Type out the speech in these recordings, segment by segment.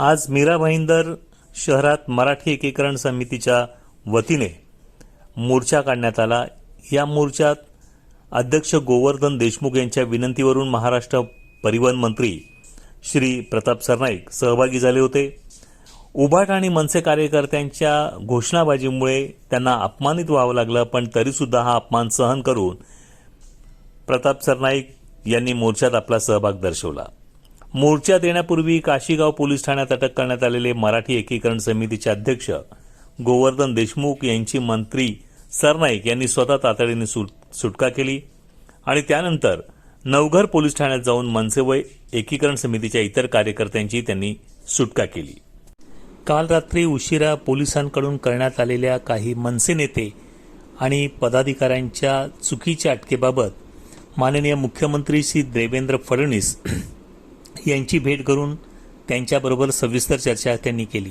आज मीरा भाईंदर शहरात मराठी एकीकरण समितीच्या वतीने मोर्चा काढण्यात आला. या मोर्चात अध्यक्ष गोवर्धन देशमुख यांच्या विनंतीवरून महाराष्ट्र परिवहन मंत्री श्री प्रताप सरनाईक सहभागी झाले होते. उभाट आणि मनसे कार्यकर्त्यांच्या घोषणाबाजीमुळे त्यांना अपमानित व्हावं लागलं पण तरीसुद्धा हा अपमान सहन करून प्रताप सरनाईक यांनी मोर्चात आपला सहभाग दर्शवला. मोर्चात येण्यापूर्वी काशीगाव पोलीस ठाण्यात अटक करण्यात आलेले मराठी एकीकरण समितीचे अध्यक्ष गोवर्धन देशमुख यांची मंत्री सरनाईक यांनी स्वतः तातडीने सुट सुटका केली आणि त्यानंतर नवघर पोलीस ठाण्यात जाऊन मनसेवय एकीकरण समितीच्या इतर कार्यकर्त्यांची त्यांनी सुटका केली. काल रात्री उशिरा पोलिसांकडून करण्यात आलेल्या काही मनसे नेते आणि पदाधिकाऱ्यांच्या चुकीच्या अटकेबाबत माननीय मुख्यमंत्री श्री देवेंद्र फडणवीस यांची भेट करून त्यांच्याबरोबर सविस्तर चर्चा त्यांनी केली.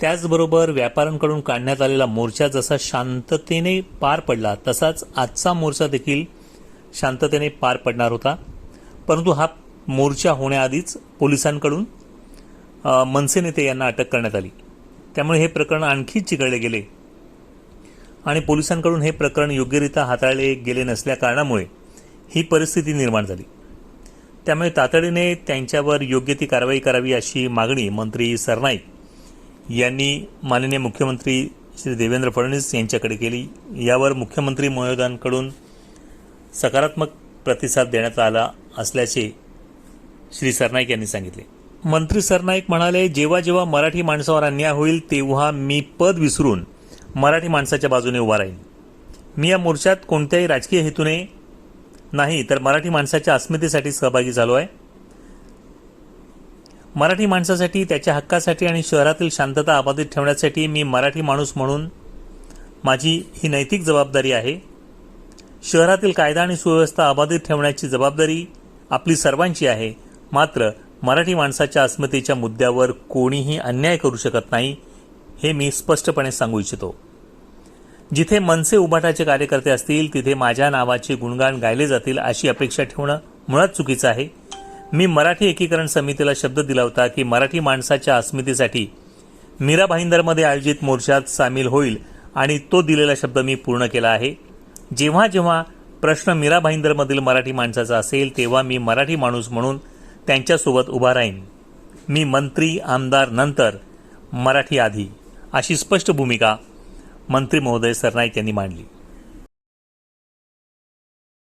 त्याचबरोबर व्यापाऱ्यांकडून काढण्यात आलेला मोर्चा जसा शांततेने पार पडला तसाच आजचा मोर्चा देखील शांततेने पार पडणार होता. परंतु हा मोर्चा होण्याआधीच पोलिसांकडून मनसे नेते यांना अटक करण्यात आली. त्यामुळे हे प्रकरण आणखी चिघळले गेले. आणि पोलिसांकडून हे प्रकरण योग्यरित्या हाताळले गेले नसल्या कारणामुळे ही परिस्थिती निर्माण झाली. त्यामुळे तातडीने त्यांच्यावर योग्य ती कारवाई करावी अशी मागणी मंत्री सरनाईक यांनी माननीय मुख्यमंत्री श्री देवेंद्र फडणवीस यांच्याकडे केली. यावर मुख्यमंत्री महोदयांकडून सकारात्मक प्रतिसाद देण्यात आला असल्याचे श्री सरनाईक यांनी सांगितले. मंत्री सरनाईक म्हणाले जेव्हा जेव्हा मराठी माणसावर अन्याय होईल तेव्हा मी पद विसरून मराठी माणसाच्या बाजूने उभा राहीन. मी या मोर्चात कोणत्याही राजकीय हेतूने नाही तर मराठी माणसाच्या अस्मितेसाठी सहभागी झालो आहे. मराठी माणसासाठी त्याच्या हक्कासाठी आणि शहरातील शांतता अबाधित ठेवण्यासाठी मी मराठी माणूस म्हणून माझी ही नैतिक जबाबदारी आहे. शहरातील कायदा आणि सुव्यवस्था अबाधित ठेवण्याची जबाबदारी आपली सर्वांची आहे. मात्र मराठी माणसाच्या अस्मितेच्या मुद्द्यावर कोणीही अन्याय करू शकत नाही हे मी स्पष्टपणे सांगू इच्छितो. जिथे मनसे उभाटाचे कार्यकर्ते असतील तिथे माझ्या नावाचे गुणगान गायले जातील अशी अपेक्षा ठेवणं मुळात चुकीचं आहे. मी मराठी एकीकरण समितीला शब्द दिला होता की मराठी माणसाच्या अस्मितेसाठी मीरा भाईंदरमध्ये आयोजित मोर्चात सामील होईल आणि तो दिलेला शब्द मी पूर्ण केला आहे. जेव्हा जेव्हा प्रश्न मीरा भाईंदरमधील मराठी माणसाचा असेल तेव्हा मी मराठी माणूस म्हणून त्यांच्यासोबत उभा राहीन. मी मंत्री आमदार नंतर मराठी आधी. अशी स्पष्ट भूमिका मंत्री महोदय सरनाईक यांनी मांडली.